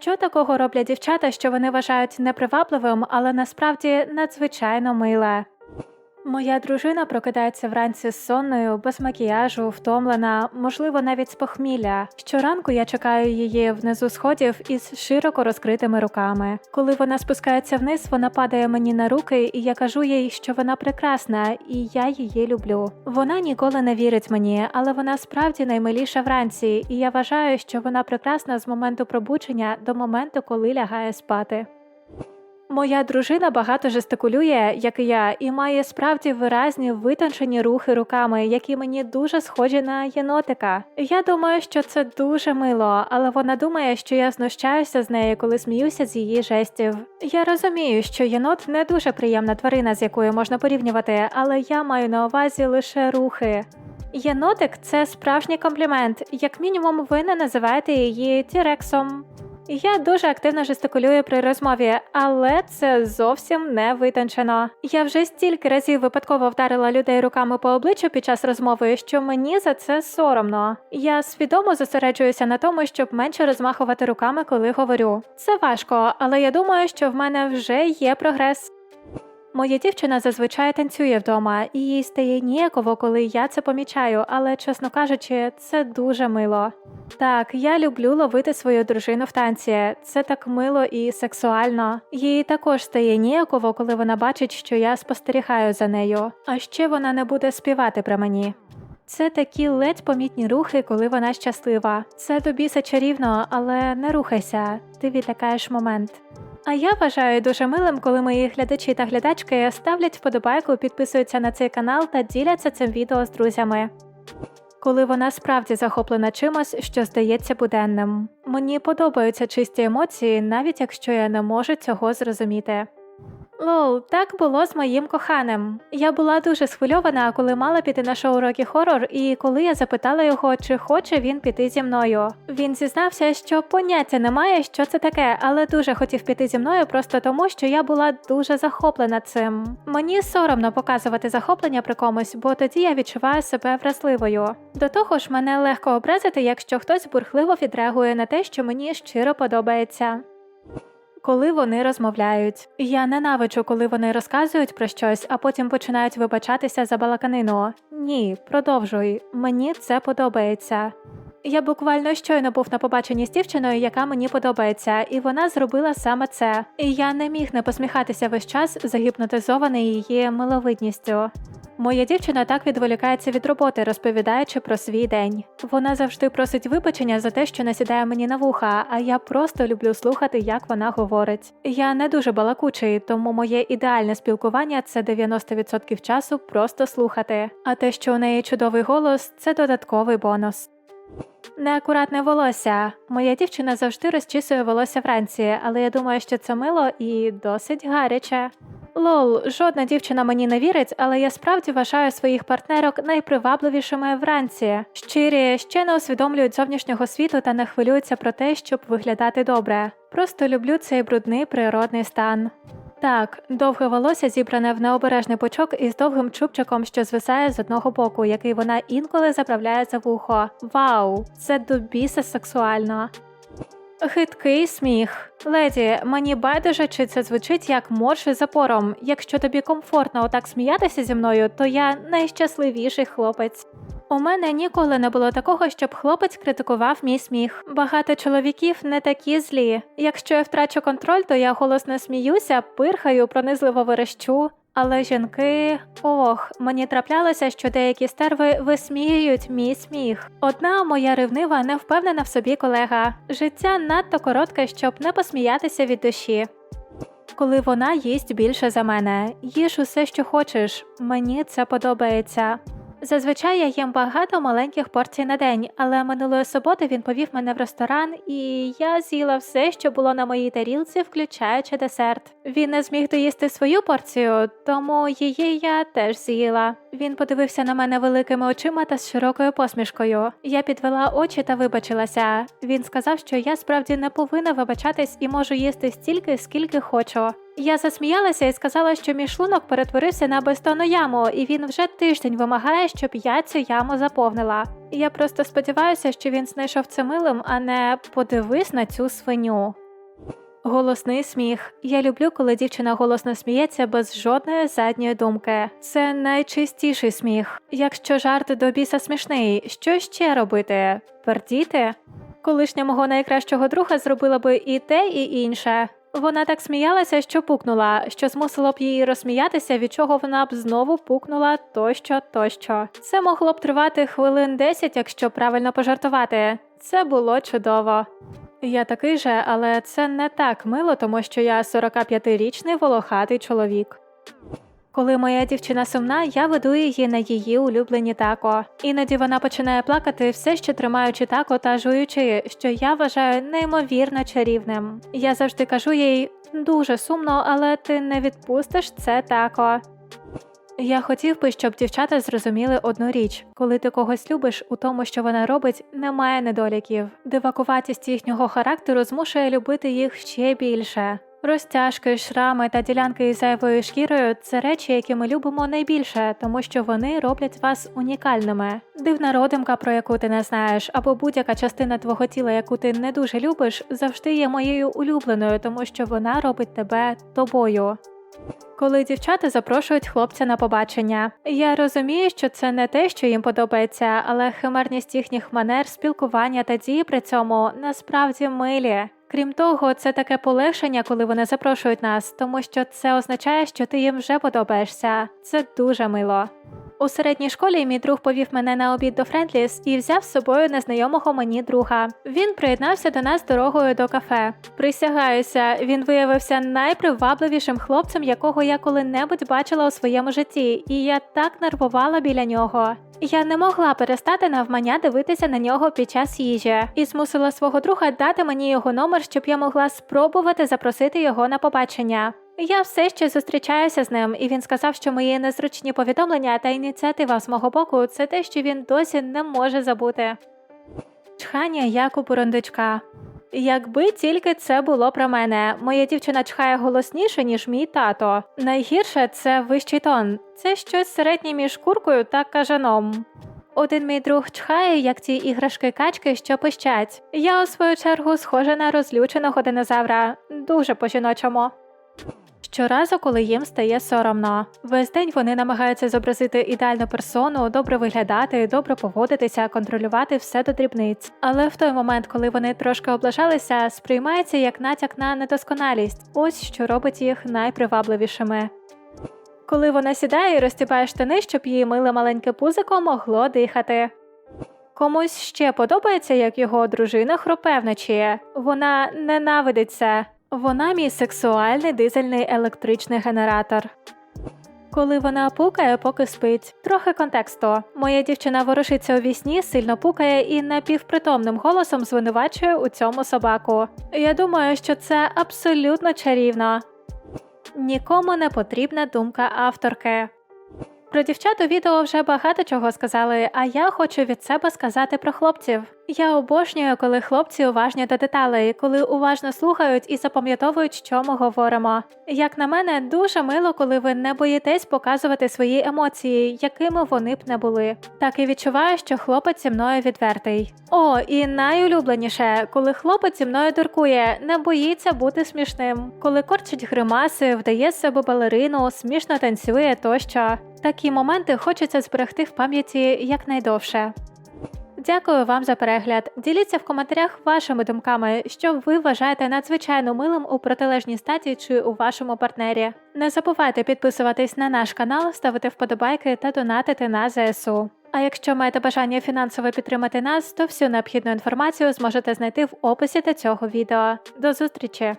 Що такого роблять дівчата, що вони вважають непривабливим, але насправді надзвичайно миле? Моя дружина прокидається вранці сонною, без макіяжу, втомлена, можливо, навіть з похмілля. Щоранку я чекаю її внизу сходів із широко розкритими руками. Коли вона спускається вниз, вона падає мені на руки, і я кажу їй, що вона прекрасна, і я її люблю. Вона ніколи не вірить мені, але вона справді наймиліша вранці, і я вважаю, що вона прекрасна з моменту пробудження до моменту, коли лягає спати. Моя дружина багато жестикулює, як і я, і має справді виразні витончені рухи руками, які мені дуже схожі на єнотика. Я думаю, що це дуже мило, але вона думає, що я знущаюся з нею, коли сміюся з її жестів. Я розумію, що єнот не дуже приємна тварина, з якою можна порівнювати, але я маю на увазі лише рухи. Єнотик це справжній комплімент. Як мінімум, ви не називаєте її тірексом. Я дуже активно жестикулюю при розмові, але це зовсім не витончено. Я вже стільки разів випадково вдарила людей руками по обличчю під час розмови, що мені за це соромно. Я свідомо зосереджуюся на тому, щоб менше розмахувати руками, коли говорю. Це важко, але я думаю, що в мене вже є прогрес. Моя дівчина зазвичай танцює вдома, і їй стає ніяково, коли я це помічаю, але, чесно кажучи, це дуже мило. Так, я люблю ловити свою дружину в танці. Це так мило і сексуально. Їй також стає ніяково, коли вона бачить, що я спостерігаю за нею. А ще вона не буде співати про мені. Це такі ледь помітні рухи, коли вона щаслива. Це тобі все чарівно, але не рухайся, ти відлякаєш момент. А я вважаю дуже милим, коли мої глядачі та глядачки ставлять вподобайку, підписуються на цей канал та діляться цим відео з друзями. Коли вона справді захоплена чимось, що здається буденним. Мені подобаються чисті емоції, навіть якщо я не можу цього зрозуміти. Лол, так було з моїм коханим. Я була дуже схвильована, коли мала піти на шоу Рокі Хоррор, і коли я запитала його, чи хоче він піти зі мною. Він зізнався, що поняття немає, що це таке, але дуже хотів піти зі мною просто тому, що я була дуже захоплена цим. Мені соромно показувати захоплення при комусь, бо тоді я відчуваю себе вразливою. До того ж, мене легко образити, якщо хтось бурхливо відреагує на те, що мені щиро подобається. Коли вони розмовляють, я ненавиджу, коли вони розказують про щось, а потім починають вибачатися за балаканину. Ні, продовжуй. Мені це подобається. Я буквально щойно був на побаченні з дівчиною, яка мені подобається, і вона зробила саме це. І я не міг не посміхатися весь час, загіпнотизований її миловидністю. Моя дівчина так відволікається від роботи, розповідаючи про свій день. Вона завжди просить вибачення за те, що насідає мені на вуха, а я просто люблю слухати, як вона говорить. Я не дуже балакучий, тому моє ідеальне спілкування це 90% часу просто слухати. А те, що у неї чудовий голос, це додатковий бонус. Неакуратне волосся. Моя дівчина завжди розчісує волосся вранці, але я думаю, що це мило і досить гаряче. Лол, жодна дівчина мені не вірить, але я справді вважаю своїх партнерок найпривабливішими вранці. Щирі ще не усвідомлюють зовнішнього світу та не хвилюються про те, щоб виглядати добре. Просто люблю цей брудний природний стан. Так, довге волосся зібране в необережний пучок із довгим чубчиком, що звисає з одного боку, який вона інколи заправляє за вухо. Вау, це до біса сексуально. Хиткий сміх. Леді, мені байдуже, чи це звучить як морж із запором. Якщо тобі комфортно отак сміятися зі мною, то я найщасливіший хлопець. У мене ніколи не було такого, щоб хлопець критикував мій сміх. Багато чоловіків не такі злі. Якщо я втрачу контроль, то я голосно сміюся, пирхаю, пронизливо верещу. Але жінки, ох, мені траплялося, що деякі стерви висміюють мій сміх. Одна моя ревнива, не впевнена в собі колега. Життя надто коротке, щоб не посміятися від душі. Коли вона їсть більше за мене, їж усе, що хочеш. Мені це подобається. Зазвичай я їм багато маленьких порцій на день, але минулої суботи він повів мене в ресторан, і я з'їла все, що було на моїй тарілці, включаючи десерт. Він не зміг доїсти свою порцію, тому її я теж з'їла. Він подивився на мене великими очима та з широкою посмішкою. Я підвела очі та вибачилася. Він сказав, що я справді не повинна вибачатись і можу їсти стільки, скільки хочу. Я засміялася і сказала, що мій шлунок перетворився на безтонну яму, і він вже тиждень вимагає, щоб я цю яму заповнила. Я просто сподіваюся, що він знайшов це милим, а не подивись на цю свиню. Голосний сміх. Я люблю, коли дівчина голосно сміється без жодної задньої думки. Це найчистіший сміх. Якщо жарт до біса смішний, що ще робити? Пердіти? Колишня мого найкращого друга зробила би і те, і інше. Вона так сміялася, що пукнула, що змусило б її розсміятися, від чого вона б знову пукнула тощо, тощо. Це могло б тривати хвилин 10, якщо правильно пожартувати. Це було чудово. Я такий же, але це не так мило, тому що я 45-річний волохатий чоловік. Коли моя дівчина сумна, я веду її на її улюблені тако. Іноді вона починає плакати, все ще тримаючи тако та жуючи, що я вважаю неймовірно чарівним. Я завжди кажу їй дуже сумно, але ти не відпустиш це тако. Я хотів би, щоб дівчата зрозуміли одну річ: коли ти когось любиш, у тому, що вона робить, немає недоліків. Дивакуватість їхнього характеру змушує любити їх ще більше. Розтяжки, шрами та ділянки із зайвою шкірою це речі, які ми любимо найбільше, тому що вони роблять вас унікальними. Дивна родимка, про яку ти не знаєш, або будь-яка частина твого тіла, яку ти не дуже любиш, завжди є моєю улюбленою, тому що вона робить тебе тобою. Коли дівчата запрошують хлопця на побачення, я розумію, що це не те, що їм подобається, але химерність їхніх манер, спілкування та дії при цьому насправді милі. Крім того, це таке полегшення, коли вони запрошують нас, тому що це означає, що ти їм вже подобаєшся. Це дуже мило. У середній школі мій друг повів мене на обід до Френдліс і взяв з собою незнайомого мені друга. Він приєднався до нас дорогою до кафе. Присягаюся, він виявився найпривабливішим хлопцем, якого я коли-небудь бачила у своєму житті, і я так нервувала біля нього. Я не могла перестати навмання дивитися на нього під час їжі і змусила свого друга дати мені його номер, щоб я могла спробувати запросити його на побачення. Я все ще зустрічаюся з ним, і він сказав, що мої незручні повідомлення та ініціатива з мого боку це те, що він досі не може забути. Чхання як у бурундучка. Якби тільки це було про мене, моя дівчина чхає голосніше, ніж мій тато. Найгірше це вищий тон. Це щось середнє між куркою та кажаном. Один мій друг чхає, як ті іграшки качки, що пищать. Я у свою чергу схожа на розлюченого динозавра, дуже по жіночому. Щоразу, коли їм стає соромно, весь день вони намагаються зобразити ідеальну персону, добре виглядати, добре поводитися, контролювати все до дрібниць. Але в той момент, коли вони трошки облажалися, сприймається як натяк на недосконалість. Ось що робить їх найпривабливішими. Коли вона сідає і розтібає штани, щоб її миле маленьке пузико могло дихати. Комусь ще подобається, як його дружина хропе вночі. Вона ненавидить це. Вона мій сексуальний дизельний електричний генератор. Коли вона пукає, поки спить. Трохи контексту. Моя дівчина ворушиться у вісні, сильно пукає і напівпритомним голосом звинувачує у цьому собаку. Я думаю, що це абсолютно чарівно. Нікому не потрібна думка авторки. Про дівчат у відео вже багато чого сказали, а я хочу від себе сказати про хлопців. Я обожнюю, коли хлопці уважні до деталей, коли уважно слухають і запам'ятовують, що ми говоримо. Як на мене, дуже мило, коли ви не боїтесь показувати свої емоції, якими вони б не були. Так і відчуваю, що хлопець зі мною відвертий. О, і найулюбленіше, коли хлопець зі мною дуркує, не боїться бути смішним, коли корчить гримаси, вдає з себе балерину, смішно танцює тощо. Такі моменти хочеться зберегти в пам'яті якнайдовше. Дякую вам за перегляд. Діліться в коментарях вашими думками, що ви вважаєте надзвичайно милим у протилежній статі чи у вашому партнері. Не забувайте підписуватись на наш канал, ставити вподобайки та донатити на ЗСУ. А якщо маєте бажання фінансово підтримати нас, то всю необхідну інформацію зможете знайти в описі до цього відео. До зустрічі!